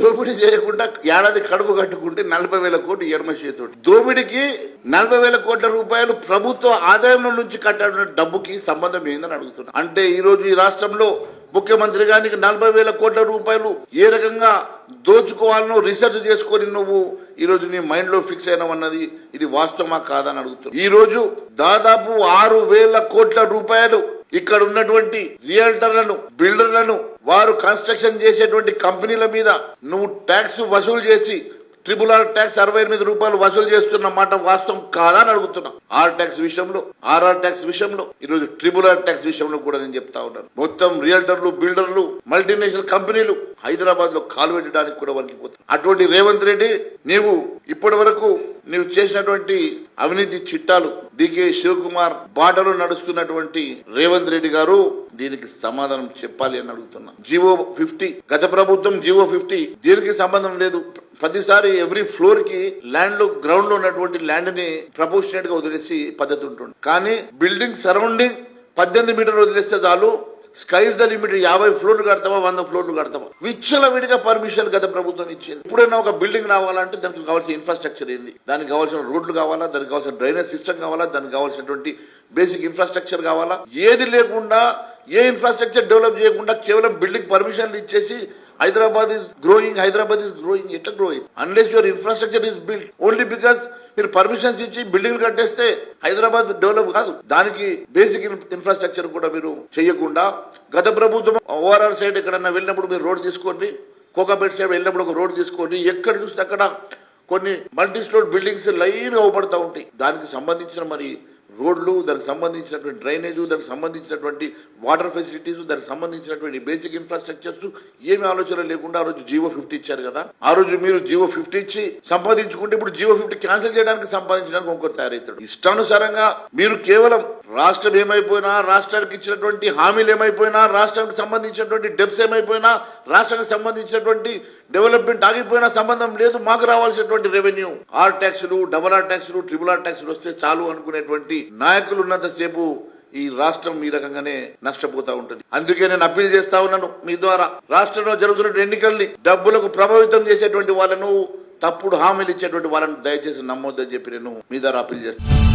దోపిడీ చేయకుండా ఏడాది కడుపు కట్టుకుంటే నలభై వేల కోట్లు ఎడమ చేతుడు దోపిడీకి నలభై వేల కోట్ల రూపాయలు ప్రభుత్వ ఆదాయం నుంచి కట్టిన డబ్బుకి సంబంధం ఏందని అడుగుతున్నా. అంటే ఈ రోజు ఈ రాష్ట్రంలో ముఖ్యమంత్రి గారికి నలభై వేల కోట్ల రూపాయలు ఏ రకంగా దోచుకోవాలనో రీసెర్చ్ చేసుకొని నువ్వు ఈ రోజు నీ మైండ్లో ఫిక్స్ అయినవన్నది ఇది వాస్తవమా కాదని అడుగుతున్నా. ఈ రోజు దాదాపు ఆరు వేల కోట్ల రూపాయలు ఇక్కడ ఉన్నటువంటి రియల్టర్లను బిల్డర్లను వారు కన్స్ట్రక్షన్ చేసేటువంటి కంపెనీల మీద నువ్వు ట్యాక్స్ వసూలు చేసి ట్రిపుల్ ఆర్ ట్యాక్స్ అరవై ఎనిమిది రూపాయలు వసూలు చేస్తున్న మాట వాస్తవం కాదా అని అడుగుతున్నా. ఆర్ ట్యాక్స్ విషయంలో ఆర్ఆర్ ట్యాక్స్ విషయంలో ఈరోజు ట్రిపుల్ ఆర్ ట్యాక్స్ విషయంలో కూడా నేను చెప్తా ఉన్నాను మొత్తం రియల్టర్లు బిల్డర్లు మల్టీనేషనల్ కంపెనీలు హైదరాబాద్లో కాలు పెట్టడానికి కూడా వణికిపోతారు అటువంటి రేవంత్ రెడ్డి నీవు ఇప్పటి వరకు నీవు చేసినటువంటి అవినీతి చిట్టాలు డికే శివకుమార్ బాటలో నడుస్తున్నటువంటి రేవంత్ రెడ్డి గారు దీనికి సమాధానం చెప్పాలి అని అడుగుతున్నా. జివో ఫిఫ్టీ గత ప్రభుత్వం జివో ఫిఫ్టీ దీనికి సంబంధం లేదు? ప్రతిసారి ఎవ్రీ ఫ్లోర్కి ల్యాండ్లో గ్రౌండ్లో ఉన్నటువంటి ల్యాండ్ని ప్రపోర్షనేట్గా వదిలేసి పద్ధతి ఉంటుంది. కానీ బిల్డింగ్ సరౌండింగ్ పద్దెనిమిది మీటర్లు వదిలేస్తే చాలు. స్కైస్ ద లిమిట్ యాభై ఫ్లోర్లు కడతావా వంద ఫ్లోర్లు కడతావా విచ్చల విడిగా పర్మిషన్ గత ప్రభుత్వం ఇచ్చింది. ఎప్పుడైనా ఒక బిల్డింగ్ రావాలంటే దానికి కావాల్సిన ఇన్ఫ్రాస్ట్రక్చర్ ఏంది? దానికి కావాల్సిన రోడ్లు కావాలా? దానికి కావాల్సిన డ్రైనేజ్ సిస్టమ్ కావాలా? దానికి కావాల్సినటువంటి బేసిక్ ఇన్ఫ్రాస్ట్రక్చర్ కావాలా? ఏది లేకుండా ఏ ఇన్ఫ్రాస్ట్రక్చర్ డెవలప్ చేయకుండా కేవలం బిల్డింగ్ పర్మిషన్లు ఇచ్చేసి Hyderabad is growing Hyderabad is growing ఎట్లా growing unless your infrastructure is build only because మీరు పర్మిషన్స్ ఇచ్చి బిల్డింగ్ కట్టేస్తే హైదరాబాద్ డెవలప్ కాదు. దానికి బేసిక్ ఇన్ఫ్రాస్ట్రక్చర్ కూడా మీరు చేయకుండా గత ప్రభుత్వం ఓఆర్ఆర్ సైడ్ ఎక్కడన్నా వెళ్ళినప్పుడు మీరు రోడ్ తీసుకోండి. కోకాపేట సైడ్ వెళ్ళినప్పుడు ఒక రోడ్ తీసుకోండి. ఎక్కడ చూస్తే అక్కడ కొన్ని మల్టీ స్టోర్ బిల్డింగ్స్ లైన్ అవపడతా ఉంటాయి. దానికి సంబంధించిన మరి రోడ్లు దానికి సంబంధించినటువంటి డ్రైనేజు దానికి సంబంధించినటువంటి వాటర్ ఫెసిలిటీస్ దానికి సంబంధించినటువంటి బేసిక్ ఇన్ఫ్రాస్ట్రక్చర్స్ ఏమి ఆలోచన లేకుండా ఆ రోజు జీవో ఫిఫ్టీ ఇచ్చారు కదా. ఆ రోజు మీరు జీవో ఫిఫ్టీ ఇచ్చి సంపాదించుకుంటే ఇప్పుడు జీవో ఫిఫ్టీ క్యాన్సిల్ చేయడానికి సంపాదించడానికి ఇంకొకరు తయారవుతాడు ఇష్టానుసారంగా మీరు కేవలం రాష్ట్రం ఏమైపోయినా రాష్ట్రానికి ఇచ్చినటువంటి హామీలు ఏమైపోయినా రాష్ట్రానికి సంబంధించినటువంటి డెప్స్ ఏమైపోయినా రాష్ట్రానికి సంబంధించినటువంటి డెవలప్మెంట్ ఆగిపోయినా సంబంధం లేదు మాకు రావాల్సినటువంటి రెవెన్యూ. ఆర్ ట్యాక్సులు డబల్ ఆర్ ట్యాక్సులు ట్రిపుల్ ఆర్ ట్యాక్సులు వస్తే చాలు అనుకునేటువంటి నాయకులు ఉన్నంతసేపు ఈ రాష్ట్రం ఈ రకంగానే నష్టపోతా ఉంటుంది. అందుకే నేను అప్పీల్ చేస్తా ఉన్నాను మీ ద్వారా. రాష్ట్రంలో జరుగుతున్న ఎన్నికల్ని డబ్బులకు ప్రభావితం చేసేటువంటి వాళ్ళను తప్పుడు హామీలు ఇచ్చేటువంటి వాళ్ళను దయచేసి నమ్మొద్దని చెప్పి నేను మీ ద్వారా అప్పీల్ చేస్తాను